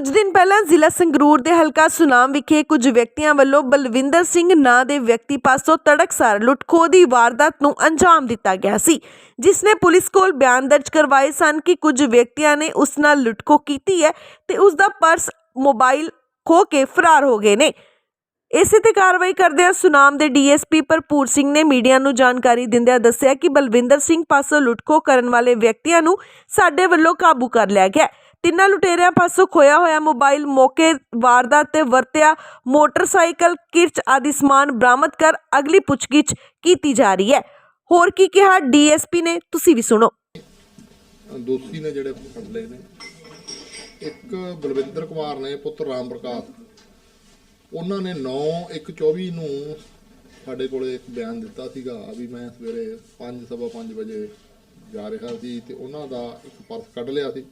ਕੁਝ ਦਿਨ ਪਹਿਲਾਂ ਜ਼ਿਲ੍ਹਾ ਸੰਗਰੂਰ ਦੇ ਹਲਕਾ ਸੁਨਾਮ ਵਿਖੇ ਕੁਝ ਵਿਅਕਤੀਆਂ ਵੱਲੋਂ ਬਲਵਿੰਦਰ ਸਿੰਘ ਨਾਂ ਦੇ ਵਿਅਕਤੀ ਪਾਸੋਂ ਤੜਕਸਾਰ ਲੁੱਟਖੋ ਦੀ ਵਾਰਦਾਤ ਨੂੰ ਅੰਜਾਮ ਦਿੱਤਾ ਗਿਆ ਸੀ, ਜਿਸ ਨੇ ਪੁਲਿਸ ਕੋਲ ਬਿਆਨ ਦਰਜ ਕਰਵਾਏ ਸਨ ਕਿ ਕੁਝ ਵਿਅਕਤੀਆਂ ਨੇ ਉਸ ਨਾਲ ਲੁੱਟਖੋ ਕੀਤੀ ਹੈ ਤੇ ਉਸ ਦਾ ਪਰਸ ਮੋਬਾਈਲ ਖੋ ਕੇ ਫਰਾਰ ਹੋ ਗਏ ਨੇ। ਇਸੇ ਤੇ ਕਾਰਵਾਈ ਕਰਦਿਆਂ ਸੁਨਾਮ ਦੇ ਡੀਐਸਪੀ ਭਰਪੂਰ ਸਿੰਘ ਨੇ ਮੀਡੀਆ ਨੂੰ ਜਾਣਕਾਰੀ ਦਿੰਦਿਆਂ ਦੱਸਿਆ ਕਿ ਬਲਵਿੰਦਰ ਸਿੰਘ ਪਾਸੋਂ ਲੁੱਟਖੋ ਕਰਨ ਵਾਲੇ ਵਿਅਕਤੀਆਂ ਨੂੰ ਸਾਡੇ ਵੱਲੋਂ ਕਾਬੂ ਕਰ ਲਿਆ ਗਿਆ ਤਿੰਨਾਂ ਲੁਟੇਰਿਆਂ ਪਾਸੋਂ ਖੋਇਆ ਹੋਇਆ ਮੋਬਾਈਲ ਮੌਕੇ ਵਾਰਦਾਤ ਤੇ ਵਰਤਿਆ ਮੋਟਰਸਾਈਕਲ, ਕਿਰਚ ਆਦਿ ਸਮਾਨ ਬਰਾਮਦ ਕਰ ਅਗਲੀ ਪੁੱਛਗਿੱਛ ਕੀਤੀ ਜਾ ਰਹੀ ਹੈ। ਹੋਰ ਕੀ ਕਿਹਾ ਡੀਐਸਪੀ ਨੇ, ਤੁਸੀਂ ਵੀ ਸੁਣੋ। ਦੋਸ਼ੀ ਨੇ ਜਿਹੜੇ ਫੜ ਲਏ ਨੇ, ਇੱਕ ਬਲਵਿੰਦਰ ਕੁਮਾਰ ਨੇ, ਪੁੱਤਰ ਰਾਮ ਪ੍ਰਕਾਸ਼। ਉਹਨਾਂ ਨੇ 9/1/24 ਨੂੰ ਸਾਡੇ ਕੋਲੇ ਇੱਕ ਬਿਆਨ ਦਿੱਤਾ ਸੀਗਾ ਵੀ ਮੈਂ ਸਵੇਰੇ 5:30 ਵਜੇ ਜਾ ਰਿਹਾ ਸੀ ਤੇ ਉਹਨਾਂ ਦਾ ਇੱਕ ਪਰਸ ਕੱਢ ਲਿਆ ਸੀ।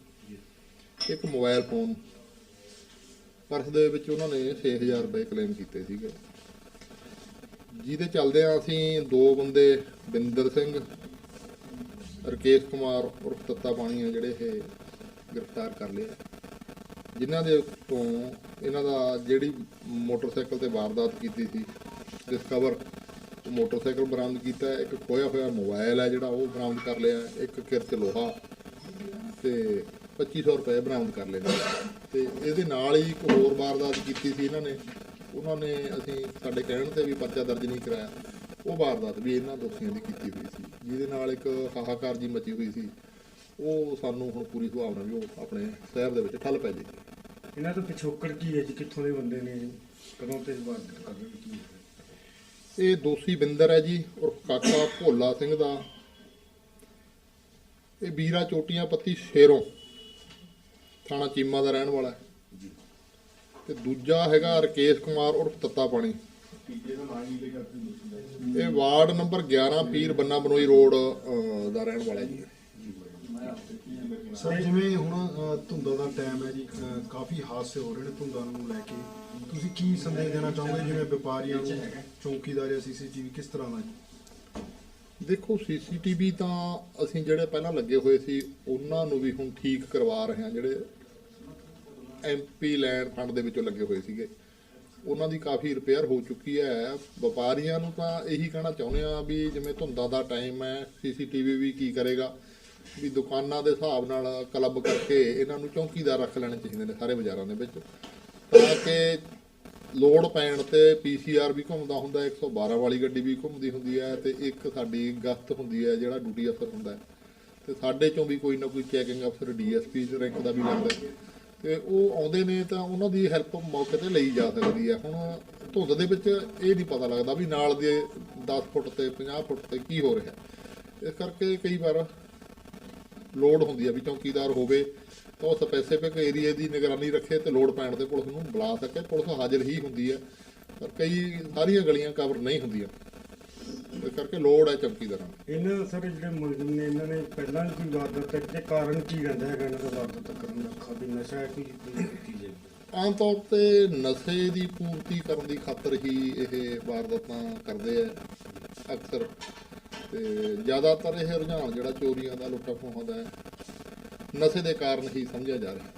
ਇੱਕ ਮੋਬਾਈਲ ਫੋਨ ਪਰਸ ਦੇ ਵਿੱਚ ਉਹਨਾਂ ਨੇ 6000 ਰੁਪਏ ਕਲੇਮ ਕੀਤੇ ਸੀਗੇ। ਜਿਹਦੇ ਚੱਲਦੇ ਆ ਅਸੀਂ ਦੋ ਬੰਦੇ, ਬਿੰਦਰ ਸਿੰਘ, ਰਕੇਸ਼ ਕੁਮਾਰ ਉਰਫ ਤੱਤਾ ਪਾਣੀ ਆ ਜਿਹੜੇ ਇਹ ਗ੍ਰਿਫਤਾਰ ਕਰ ਲਏ ਜਿਨ੍ਹਾਂ ਦੇ ਤੋਂ ਇਹਨਾਂ ਦਾ ਜਿਹੜੀ ਮੋਟਰਸਾਈਕਲ ਤੇ ਵਾਰਦਾਤ ਕੀਤੀ ਸੀ ਡਿਸਕਵਰ ਉਹ ਮੋਟਰਸਾਈਕਲ ਬਰਾਮਦ ਕੀਤਾ ਇੱਕ ਖੋਇਆ ਹੋਇਆ ਮੋਬਾਈਲ ਹੈ ਜਿਹੜਾ ਉਹ ਬਰਾਮਦ ਕਰ ਲਿਆ ਇੱਕ ਕਿਰਚ ਲੋਹਾ ਤੇ 2500 ਰੁਪਏ ਬਰਾਮਦ ਕਰ ਲਏ ਨੇ। ਤੇ ਇਹਦੇ ਨਾਲ ਹੀ ਇੱਕ ਹੋਰ ਵਾਰਦਾਤ ਕੀਤੀ ਸੀ ਇਹਨਾਂ ਨੇ। ਉਹਨਾਂ ਨੇ ਅਸੀਂ ਸਾਡੇ ਕਹਿਣ ਤੇ ਵੀ ਪਰਚਾ ਦਰਜ ਨਹੀਂ ਕਰਾਇਆ। ਉਹ ਵਾਰਦਾਤ ਵੀ ਇਹਨਾਂ ਦੋਸ਼ੀਆਂ ਦੀ ਕੀਤੀ ਹੋਈ ਸੀ ਜਿਹਦੇ ਨਾਲ ਇੱਕ ਹਾਹਾਕਾਰ ਜੀ ਮਚੀ ਹੋਈ ਸੀ। ਉਹ ਸਾਨੂੰ ਹੁਣ ਪੂਰੀ ਸੁਭਾਵਨਾ ਵੀ ਉਹ ਆਪਣੇ ਸ਼ਹਿਰ ਦੇ ਵਿੱਚ ਠੱਲ ਪੈ ਜਾਏਗੀ। ਇਹਨਾਂ ਤੋਂ ਪਿਛੋਕੜ ਕੀ ਹੈ ਜੀ? ਕਿੱਥੋਂ ਦੇ ਬੰਦੇ ਨੇ? ਕਦੋਂ ਤੇ ਵਾਰਦਾਤ ਕਰਦੇ ਕੀ ਹੈ? ਇਹ ਦੋਸ਼ੀ ਬਿੰਦਰ ਹੈ ਜੀ ਔਰ ਕਾਕਾ ਭੋਲਾ ਸਿੰਘ ਦਾ। ਇਹ ਵੀਰਾ ਚੋਟੀਆਂ ਪੱਤੀ ਸ਼ੇਰੋਂ। ਥਾਣਾ ਚੀਮਾ ਦਾ ਰਹਿਣ ਵਾਲਾ ਹੈ। ਤੇ ਦੂਜਾ ਹੈਗਾ ਰਕੇਸ਼ ਕੁਮਾਰ ਉਰਫ ਤੱਤਾ ਪਾਣੀ। ਇਹ ਵਾਰਡ ਨੰਬਰ 11 ਪੀਰ ਬੰਨਾ ਬਨੋਈ ਰੋਡ ਅਹ, ਦਾ ਰਹਿਣ ਵਾਲਾ ਹੈ ਜੀ। ਸਰ ਜਿਵੇਂ ਹੁਣ ਅ, ਧੁੰਦਾਂ ਦਾ ਟਾਈਮ ਹੈ ਜੀ ਅ, ਕਾਫੀ ਹਾਦਸੇ ਹੋ ਰਹੇ ਨੇ ਧੁੰਦਾਂ ਨੂੰ ਲੈ ਕੇ। ਤੁਸੀਂ ਕੀ ਸੰਦੇਸ਼ ਦੇਣਾ ਚਾਹੋਗੇ? ਜਿਵੇਂ ਵਪਾਰੀਆਂ ਨੂੰ ਚੌਕੀਦਾਰ ਜਾਂ ਸੀਸੀਟੀਵੀ ਕਿਸ ਤਰ੍ਹਾਂ ਦਾ ਜੀ ਦੇਖੋ ਸੀਸੀਟੀਵੀ ਤਾਂ ਅਸੀਂ ਜਿਹੜੇ ਪਹਿਲਾਂ ਲੱਗੇ ਹੋਏ ਸੀ ਉਹਨਾਂ ਨੂੰ ਵੀ ਹੁਣ ਠੀਕ ਕਰਵਾ ਰਹੇ ਹਾਂ। ਜਿਹੜੇ ਐਮਪੀ ਲੈਂਡ ਫੰਡ ਦੇ ਵਿੱਚੋਂ ਲੱਗੇ ਹੋਏ ਸੀਗੇ। ਉਹਨਾਂ ਦੀ ਕਾਫੀ ਰਿਪੇਅਰ ਹੋ ਚੁੱਕੀ ਹੈ। ਵਪਾਰੀਆਂ ਨੂੰ ਤਾਂ ਇਹੀ ਕਹਿਣਾ ਚਾਹੁੰਦੇ ਆ ਵੀ ਜਿਵੇਂ ਧੁੰਦਾਂ ਦਾ ਟਾਈਮ ਹੈ ਸੀਸੀਟੀਵੀ ਵੀ ਕੀ ਕਰੇਗਾ ਵੀ ਦੁਕਾਨਾਂ ਦੇ ਹਿਸਾਬ ਨਾਲ ਕਲੱਬ ਕਰਕੇ ਇਹਨਾਂ ਨੂੰ ਚੌਕੀਦਾਰ ਰੱਖ ਲੈਣੇ ਚਾਹੀਦੇ ਨੇ ਸਾਰੇ ਬਾਜ਼ਾਰਾਂ ਦੇ ਵਿੱਚ। ਤਾਂ ਕਿ ਲੋਡ ਪੈਣ ਤੇ ਪੀਸੀਆਰ ਵੀ ਘੁੰਮਦਾ ਹੁੰਦਾ ਹੈ, 112 ਵਾਲੀ ਗੱਡੀ ਵੀ ਘੁੰਮਦੀ ਹੁੰਦੀ ਹੈ ਤੇ ਇੱਕ ਸਾਡੀ ਗਸਤ ਹੁੰਦੀ ਹੈ ਜਿਹੜਾ ਡਿਊਟੀ ਅਫਸਰ ਹੁੰਦਾ ਹੈ। ਤੇ ਸਾਡੇ ਚੋਂ ਵੀ ਕੋਈ ਨਾ ਕੋਈ ਚੈਕਿੰਗ ਅਫਸਰ ਡੀਐਸਪੀ ਰੈਂਕ ਦਾ ਵੀ ਲੱਗਦਾ ਤੇ ਉਹ ਆਉਂਦੇ ਨੇ ਤਾਂ ਉਹਨਾਂ ਦੀ ਹੈਲਪ ਮੌਕੇ ਤੇ ਲਈ ਜਾ ਸਕਦੀ ਹੈ। ਹੁਣ ਧੁੰਦ ਦੇ ਵਿੱਚ ਇਹ ਨਹੀਂ ਪਤਾ ਲੱਗਦਾ ਵੀ ਨਾਲ ਦੇ 10 ਫੁੱਟ ਤੇ 50 ਫੁੱਟ ਤੇ ਕੀ ਹੋ ਰਿਹਾ। ਇਸ ਕਰਕੇ ਕਈ ਵਾਰ ਲੋਡ ਹੁੰਦੀ ਹੈ ਵੀ ਚੌਕੀਦਾਰ ਹੋਵੇ ਤਾਂ ਉਹ ਸਪੈਸੀਫਿਕ ਏਰੀਆ ਦੀ ਨਿਗਰਾਨੀ ਰੱਖੇ ਤੇ ਲੋਡ ਪੈਣ ਤੇ ਪੁਲਿਸ ਨੂੰ ਬੁਲਾ ਸਕੇ। ਪੁਲਿਸ ਹਾਜ਼ਰ ਹੀ ਹੁੰਦੀ ਹੈ। ਪਰ ਕਈ ਸਾਰੀਆਂ ਗਲੀਆਂ ਕਵਰ ਨਹੀਂ ਹੁੰਦੀਆਂ। ਇਸ ਕਰਕੇ ਲੋੜ ਹੈ ਚੌਕੀਦਾਰਾਂ ਦੀ ਇਹਨਾਂ ਸਾਰੇ ਜਿਹੜੇ ਮੁਲਜ਼ਮ ਨੇ ਇਹਨਾਂ ਨੇ ਪਹਿਲਾਂ ਵੀ ਕੋਈ ਵਾਰਦਾਤ ਤੇ ਕਾਰਨ ਕੀ ਰਹਿੰਦਾ ਹੈਗਾ ਇਹਨਾਂ ਦਾ ਵਾਰਦਾਤ ਕਰਨ ਦਾ? ਖਾਦੀ ਨਸ਼ਾ ਹੈ ਕੋਈ ਚੀਜ਼ ਹੈ ਆਮ ਤੌਰ ਤੇ ਨਸ਼ੇ ਦੀ ਪੂਰਤੀ ਕਰਨ ਦੀ ਖਾਤਰ ਹੀ ਇਹ ਵਾਰਦਾਤਾਂ ਕਰਦੇ ਆ ਅਕਸਰ। ਤੇ ਜ਼ਿਆਦਾਤਰ ਇਹ ਰੁਝਾਨ ਜਿਹੜਾ ਚੋਰੀਆਂ ਦਾ ਲੁੱਟਾਂ ਖੋਹਾਂ ਦਾ ਹੈ। ਨਸ਼ੇ ਦੇ ਕਾਰਨ ਹੀ ਸਮਝਿਆ ਜਾ ਰਿਹਾ। ਹੈ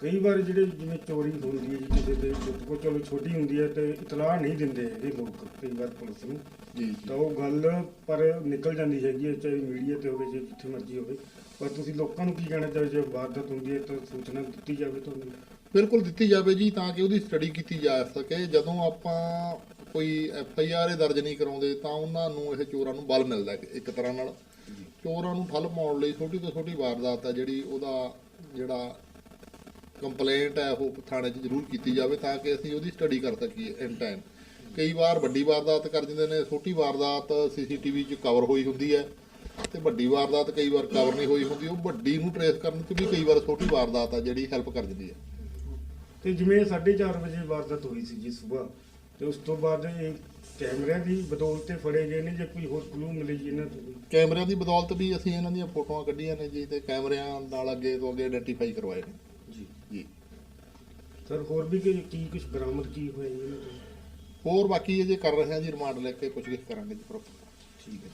ਕਈ ਵਾਰ ਜਿਹੜੇ ਜਿਵੇਂ ਚੋਰੀ ਹੁੰਦੀ ਹੈ ਜੀ ਕਿਸੇ ਦੇ ਕੋ ਚਲੋ ਛੋਟੀ ਹੁੰਦੀ ਹੈ ਤੇ ਇਤਲਾਹ ਨਹੀਂ ਦਿੰਦੇ ਇਹ ਲੋਕ ਕਈ ਵਾਰ ਪੁਲਿਸ ਨੂੰ। ਜੀ ਤਾਂ ਉਹ ਗੱਲ ਪਰ ਨਿਕਲ ਜਾਂਦੀ ਹੈਗੀ ਹੈ ਚਾਹੇ ਮੀਡੀਆ ਤੇ ਹੋਵੇ ਜਾਂ ਜਿੱਥੇ ਮਰਜ਼ੀ ਹੋਵੇ। ਪਰ ਤੁਸੀਂ ਲੋਕਾਂ ਨੂੰ ਕੀ ਕਹਿਣਾ ਚਾਹੋ ਜੇ ਵਾਰਦਾਤ ਹੁੰਦੀ ਹੈ ਤਾਂ ਸੂਚਨਾ ਦਿੱਤੀ ਜਾਵੇ ਤੁਹਾਨੂੰ ਬਿਲਕੁਲ ਦਿੱਤੀ ਜਾਵੇ ਜੀ ਤਾਂ ਕਿ ਉਹਦੀ ਸਟੱਡੀ ਕੀਤੀ ਜਾ ਸਕੇ। ਜਦੋਂ ਆਪਾਂ ਕੋਈ ਐਫ ਆਈ ਆਰ ਦਰਜ ਨਹੀਂ ਕਰਾਉਂਦੇ ਤਾਂ ਉਹਨਾਂ ਨੂੰ ਇਹ ਚੋਰਾਂ ਨੂੰ ਬਲ ਮਿਲਦਾ ਇੱਕ- ਇੱਕ ਤਰ੍ਹਾਂ ਨਾਲ। ਚੋਰਾਂ ਨੂੰ ਠੱਲ ਪਾਉਣ ਲਈ ਛੋਟੀ ਤੋਂ ਛੋਟੀ ਵਾਰਦਾਤ ਹੈ ਜਿਹੜੀ ਉਹਦਾ ਜਿਹੜਾ ਕੰਪਲੇਂਟ ਹੈ ਉਹ ਥਾਣੇ 'ਚ ਜ਼ਰੂਰ ਕੀਤੀ ਜਾਵੇ ਤਾਂ ਕਿ ਅਸੀਂ ਉਹਦੀ ਸਟੱਡੀ ਕਰ ਸਕੀਏ ਇਨ ਟਾਈਮ ਕਈ ਵਾਰ ਵੱਡੀ ਵਾਰਦਾਤ ਕਰ ਦਿੰਦੇ ਨੇ ਛੋਟੀ ਵਾਰਦਾਤ ਸੀਸੀਟੀਵੀ 'ਚ ਕਵਰ ਹੋਈ ਹੁੰਦੀ ਹੈ ਤੇ ਵੱਡੀ ਵਾਰਦਾਤ ਕਈ ਵਾਰ ਕਵਰ ਨਹੀਂ ਹੋਈ ਹੁੰਦੀ ਉਹ ਵੱਡੀ ਨੂੰ ਟਰੇਸ ਕਰਨ 'ਚ ਵੀ ਕਈ ਵਾਰ ਛੋਟੀ ਵਾਰਦਾਤ ਆ ਜਿਹੜੀ ਹੈਲਪ ਕਰ ਦਿੰਦੀ ਹੈ। ਤੇ ਜਿਵੇਂ 4:30 ਵਜੇ ਵਾਰਦਾਤ ਹੋਈ ਸੀ ਜੀ ਸਵੇਰ ਤੇ ਉਸ ਤੋਂ ਬਾਅਦ ਇਹ ਕੈਮਰਿਆਂ ਦੀ ਬਦੌਲਤ ਤੇ ਫੜੇ ਗਏ ਨੇ ਜੇ ਕੋਈ ਹੋਰ ਕਲੂ ਮਿਲੇ ਜੀ ਇਹਨਾਂ ਤੋਂ? ਕੈਮਰਿਆਂ ਦੀ ਬਦੌਲਤ ਵੀ ਅਸੀਂ ਇਹਨਾਂ ਦੀਆਂ ਫੋਟੋਆਂ ਕੱਢੀਆਂ ਨੇ ਜੀ ਤੇ ਕੈਮਰਿਆਂ ਨਾਲ ਅੱਗੇ ਤੋਂ ਅੱਗੇ ਆਇਡੈਂਟੀਫਾਈ ਕਰਵਾਏ ਨੇ। ਸਰ ਹੋਰ ਵੀ ਕੀ ਕੀ ਕੁਝ ਬਰਾਮਦ ਕੀ ਹੋਇਆ ਜੀ ਇਹਨਾਂ ਤੋਂ? ਹੋਰ ਬਾਕੀ ਇਹ ਜੇ ਕਰ ਰਹੇ ਹਾਂ ਜੀ ਰਿਮਾਂਡ ਲੈ ਕੇ ਪੁੱਛਗਿੱਛ ਕਰਾਂਗੇ ਜੀ ਪ੍ਰੋਪਰ ਠੀਕ ਹੈ